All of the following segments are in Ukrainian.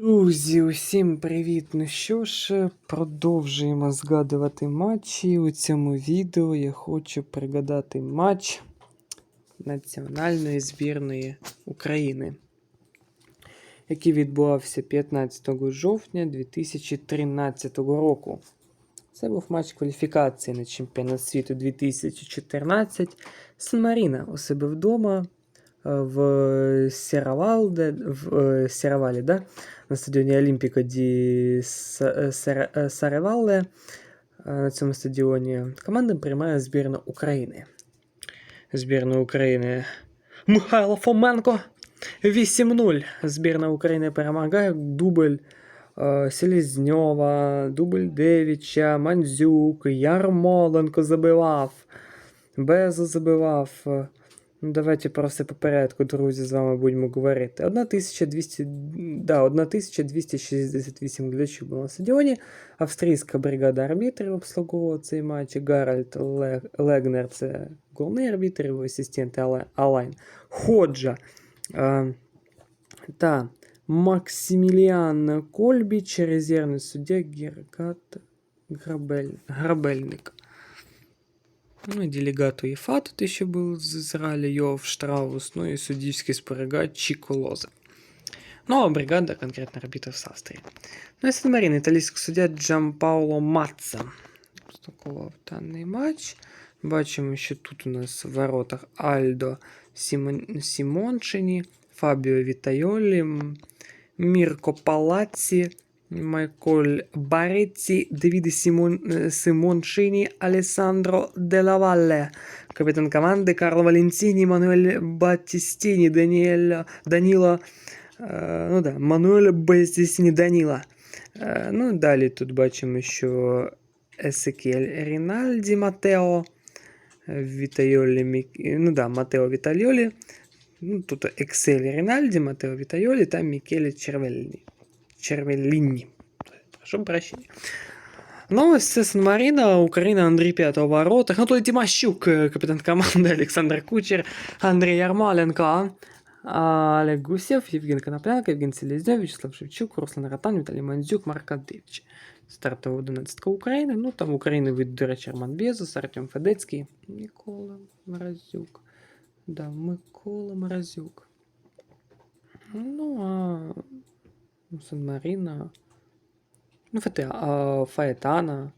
Друзі, усім привіт! Ну що ж, продовжуємо згадувати матчі. У цьому відео я хочу пригадати матч Національної збірної України, який відбувався 15 жовтня 2013 року. Це був матч кваліфікації на чемпіонат світу 2014 Сан-Маріна у себе вдома в Сєравалде, в е, Сєравалі, да? на стадіоні Олімпіко ді С- е, Саревале. На цьому стадіоні команда приймає збірну України. Збірна України Михайло Фоменко 8-0. Збірна України перемагає дубль Селезньова, дубль Девіча, Мандзюк, Ярмоленко забивав, Безо забивав. Е, Ну, давайте про все по порядку, друзі, з вами будемо говорити. 1200, да, 1268 глядачів було на стадіоні. Австрійська бригада арбітрів обслуговувала цей матч. Гаральд Лег- Легнер це головний арбітр, його асистент Але- Алайн. Ходжа е, та Максиміліан Кольбіч, резервний суддя Геркат Грабель, Грабельник. Ну и делегат УЕФА тут еще был из Израиля, Йов Штраус, ну и судейский спорыгач Чико Лоза. Ну а бригада конкретно арбитров с Австрии. Ну и Сан-Марин, італійський суддя Джампауло Матца. Стокував даний матч. Бачимо, що тут у нас в воротах Альдо Сімон... Сімончині, Фабіо Вітайолі, М- Мірко Палаці, Майколь Бареці, Давіде Сімон... е, Симончині, Алесандро Делавалле, капітан команди Карло Валенціні, Мануель Баттістіні, Даніель... Даніло Е, ну да, Мануель Баттістіні Даніла. Е, ну, далі тут бачимо, що Есекіель Рінальді Матео, Вітайолі Мік... ну да, Матео Вітайолі. Ну, тут Ексель Рінальді, Матео Вітайолі та Мікелі Червеліні. Червеліні. Прошу прощения. Ну, ось це Сан-Маріна, Україна, Андрій П'ятого в воротах. Анатолій Тимощук, е, капітан команди, Олександр Кучер, Андрій Ярмоленко, а, Олег Гусєв, Євген Коноплянка, Євген Селезньов, Вячеслав Шевчук, Руслан Ротан, Віталій Мандзюк, Марк Адевич. Стартова 11 України. Ну, там України від, до речі, Роман Безос, Артем Федецький, Микола Мразюк. Да, Микола Мразюк. Ну, а ну, Сан-Маріна. Ну, Фете, а, Фаетана,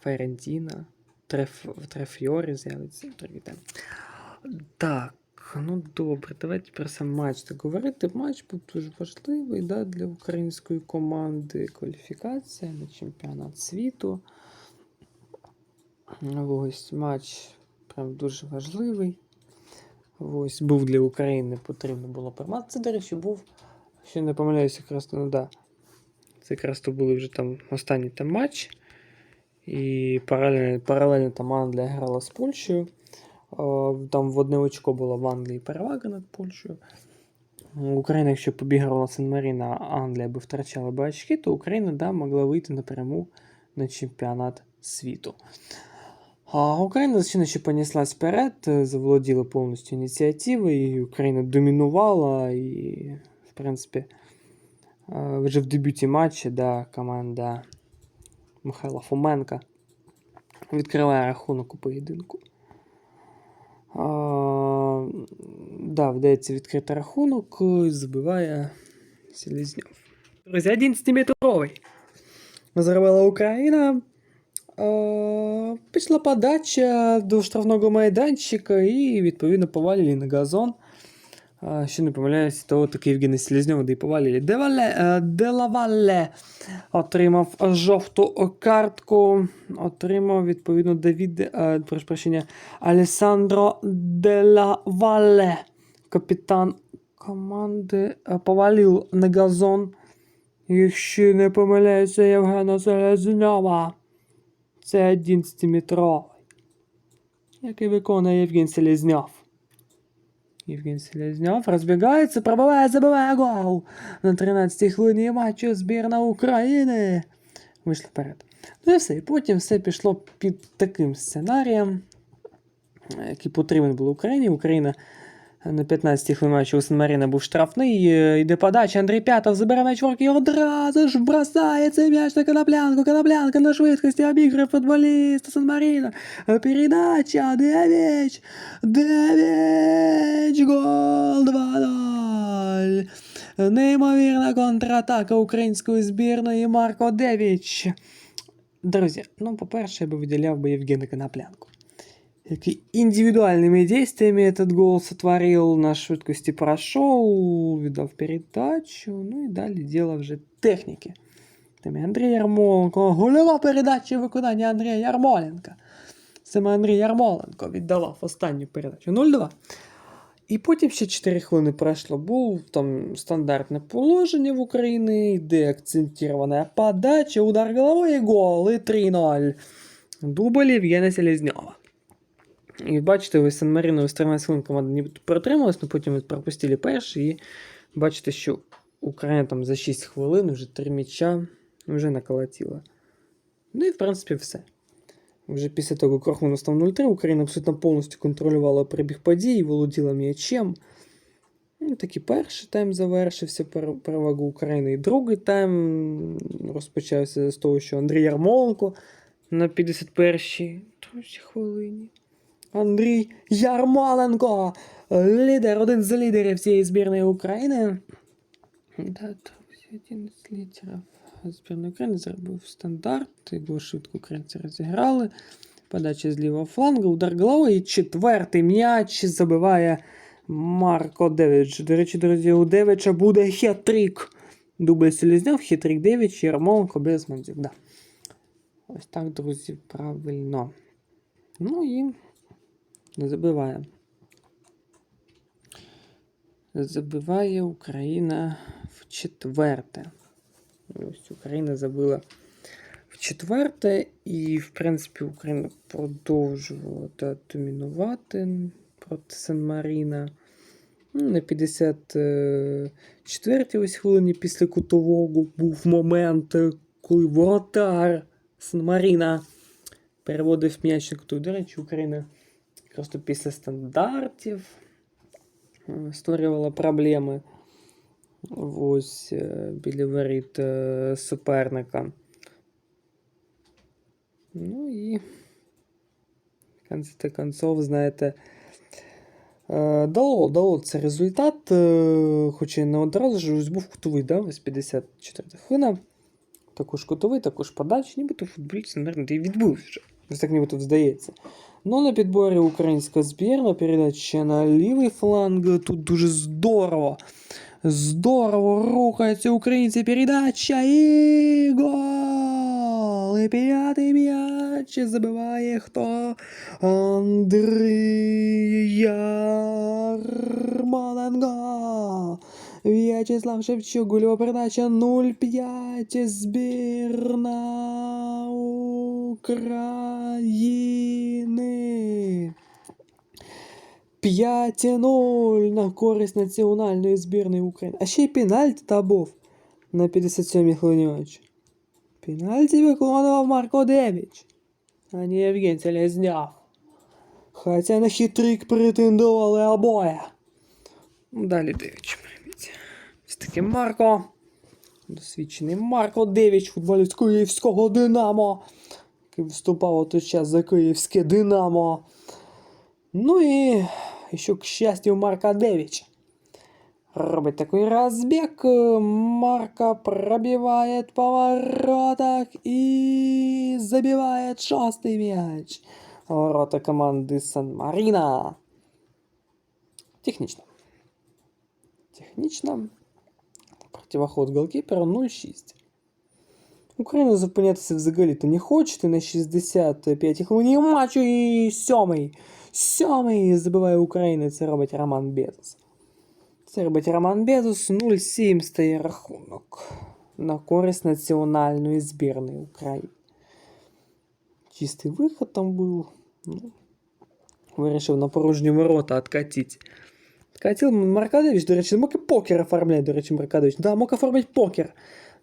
Файрентіна, Треф, Трефьорі з'явиться. Привіт. Так, ну добре, давайте про сам матч так говорити. Матч був дуже важливий да, для української команди. Кваліфікація на чемпіонат світу. Ось матч прям дуже важливий. Ось був для України, потрібно було приймати. Це, до речі, був, ще не помиляюся, якраз ну да. Це якраз то були вже там останній там матч. І паралельно, паралельно там Англія грала з Польщею. Е, Там в одне очко була в Англії перевага над Польщею. Україна, якщо б обігрувала Сан-Маріна, а Англія би втрачала би очки, то Україна да, могла вийти напряму на чемпіонат світу. А Україна, ще понеслась вперед, заволоділа повністю ініціативою, і Україна домінувала, і, принципі, е, вже в дебюті матчі да, команда Михайла Фоменка відкриває рахунок у поєдинку. А, да, вдається відкрити рахунок, і забиває Селезньов. Друзі, 11-метровий. Зробила Україна. А, пішла подача до штрафного майданчика і, відповідно, повалили на газон. Що не помиляюся, того таки Євгена Селезньова, де й повалили. Девале, е, Делавале отримав жовту картку. Отримав, відповідно, Давід, е, прошу прощення, Алесандро Делавале, капітан команди, е, повалив на газон. Якщо не помиляюся, Євгена Селезньова. Це 11-метровий. Який виконує Євген Селезньов. Євген Селезньов розбігається, пробиває, забиває гол. На 13-й хвилині матчу збірна України. Вийшли вперед. Ну і все. І потім все пішло під таким сценарієм, який потрібен був Україні. Україна На 15-й хвилині матчу у Сан-Маріна був штрафний. е, Йде подача. Андрій П'ятов забере м'яч в руки і одразу ж бросає цей м'яч на коноплянку. Коноплянка на швидкості обігрує футболіста Сан-Маріна. Е, Передача. Дев'ять. Дев'ять. Гол 2-0. Неймовірна контратака української збірної Марко Девіч. Друзі, ну, по-перше, я би виділяв би Євгена Коноплянку. Який індивідуальними дійствами этот гол сотворил, на швидкості прошел, віддав передачу, ну і далі діло вже техніки. Там і Андрій Ярмоленко, гольова передача виконання Андрія Ярмоленка. Саме Андрій Ярмоленко віддавав останню передачу 0-2. І потім ще 4 хвилини пройшло. Був там стандартне положення в Україні, йде акцентирована подача, удар головою і гол, і 3-0. Дубль Євгена Селезньова. І бачите, ви Сан Маріно з 13 хвилин команда ніби протрималась, але потім пропустили перший. І бачите, що Україна там за 6 хвилин вже 3 м'яча вже наколотила. Ну і в принципі все. Вже після того, як рахунок став 0-3, Україна абсолютно повністю контролювала перебіг подій, володіла м'ячем. Ну, так і перший тайм завершився перевагу України. І другий тайм розпочався з того, що Андрій Ярмоленко на 51-й другій хвилині. Андрій Ярмоленко, лідер, один з лідерів цієї збірної України. Один з лідерів збірної України зробив стандарт. Його швидко українці розіграли. Подача з лівого флангу, удар головою. І четвертий м'яч забиває Марко Девич. До речі, друзі, у Девича буде хет-трик. Дубль Селезньов, хет-трик Девич, Ярмоленко без Мандзюк. Да. Ось так, друзі, правильно. Ну і забиває. Забиває Україна в четверте. Ось Україна забила в четверте, і, в принципі, Україна продовжувала домінувати проти Сан-Маріна. Ну, На 54-й ось хвилині після кутового був момент, коли воротар Сан-Маріна переводив м'яч на кутовий. До речі, Україна просто після стандартів е, створювала проблеми ось е, біля воріт е, суперника. Ну і в конце концов, знаєте, дало, дало це результат, хоча й не одразу ж ось був кутовий, да, ось 54 хвилина. Також кутовий, також подач, нібито футболіст, мабуть, і відбув вже. Ось так нібито здається. Ну, на підборі українська збірна, передача на лівий фланг. Тут дуже здорово. Здорово рухаються українці. Передача і гол! І п'ятий м'яч забиває хто? Андрій Ярмоленко. В'ячеслав Шевчук, гольова передача 0-5. Збірна України. 5-0 на користь національної збірної України. А ще й пенальті та був на 57-й хвилині матчу. Пенальті виконував Марко Девіч, а не Євген Селезньов. Хоча на хитрик претендували обоє. Ну, Далі Девіч. Таки Марко. Досвідчений Марко Девіч, футболіст київського Динамо. Який виступав у той час за київське Динамо. Ну и еще, к счастью, Марка Девич. Робит такой разбег. Марка пробивает поворотах и забивает шестый мяч. Ворота команды Сан-Марина. Технично. Технично. Противоход голкіпера 0-6. Україна зупинятися взагалі-то не хоче. І на 65 хвилині матчу і сьомий. Сьомий забиває Україна. Це робить Роман Безос. Це робить Роман Безос. 0-7 стає рахунок. На користь національної збірної України. Чистий виход там був. Ну, вирішив на порожні ворота откатити. Откатил Маркадович, до речі, мог і покер оформляти, до речі, Маркадович. Да, мог оформити покер.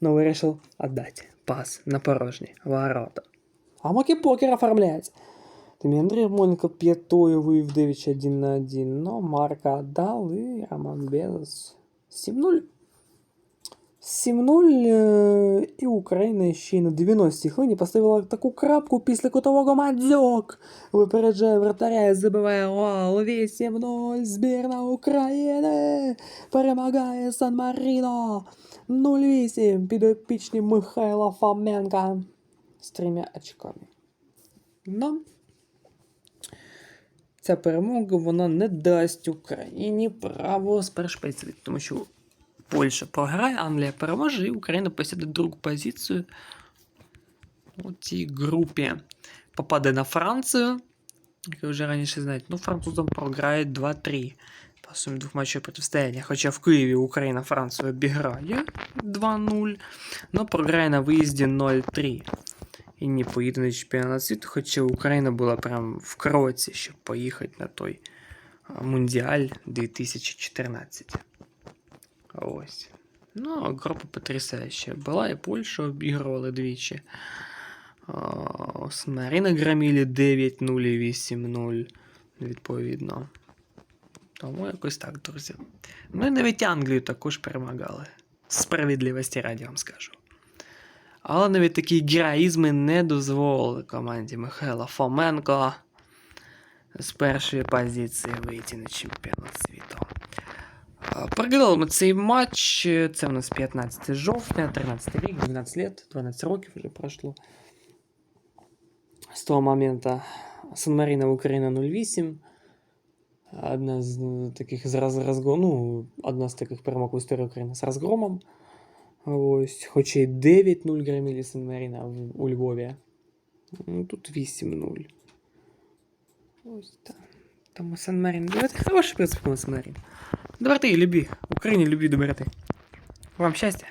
Но вирішив віддати пас на порожні ворота. А мог і покер оформляти. Там і Андрій Ярмоленко п'ятою вивів 9-1 на 1, но Марка дал і Роман Белес 7-0. 7-0 е, і Україна ще й на 90-й хвилині поставила таку крапку після кутового Мадзьок. Випереджає вратаря і забиває гол 8-0. Збірна України перемагає Сан Маріно 0-8 підопічні Михайла Фоменка з трьома очками. Но ця перемога вона не дасть Україні право спершпець, тому що Польща програє, Англія переможе, і Україна посяде другу позицію у цій групі. Попаде на Францію, як ви вже раніше знаєте. Ну, французам програють 2-3 по сумі двох матчів протистояння. Хоча в Києві Україна Францію обіграє 2-0, але програє на виїзді 0-3. І не поїде на чемпіонат світу, хоча Україна була прям в кроці, щоб поїхати на той Мундіаль 2014. Ось. Ну, група потрясающая. Була і Польща обігрували двічі. Сан-Маріно громили 9-0 і 8-0, відповідно. Тому якось так, друзі. Ну і навіть Англію також перемагали. Справедливості раді вам скажу. Але навіть такі героїзми не дозволили команді Михайла Фоменко з першої позиції вийти на чемпіонат світу. А, Програли ми цей матч. Це в нас 15 жовтня, 13 рік, 12 лет, 12 років вже пройшло. З того моменту Сан-Маріно Україна 08. Одна з е, таких з роз, розгром, ну, одна з таких перемог в історії України з розгромом. Ось, хоча й 9-0 громили Сан-Маріно в- у Львові. Ну, тут 8-0. Ось так. Тому Сан-Маріно. Давайте хороший принцип Сан-Маріно. Доброти, любі. В Україні любі доброти. Вам щастя.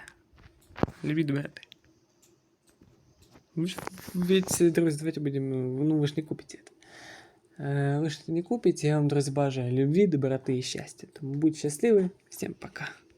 Любі доброти. Вы ж- Ведь, друзі, давайте будем, ну вы ж не купите это. Э, Вы же это не купите, я вам, друзі, бажаю любви, доброты и счастья. Тому будьте счастливы. Всем пока.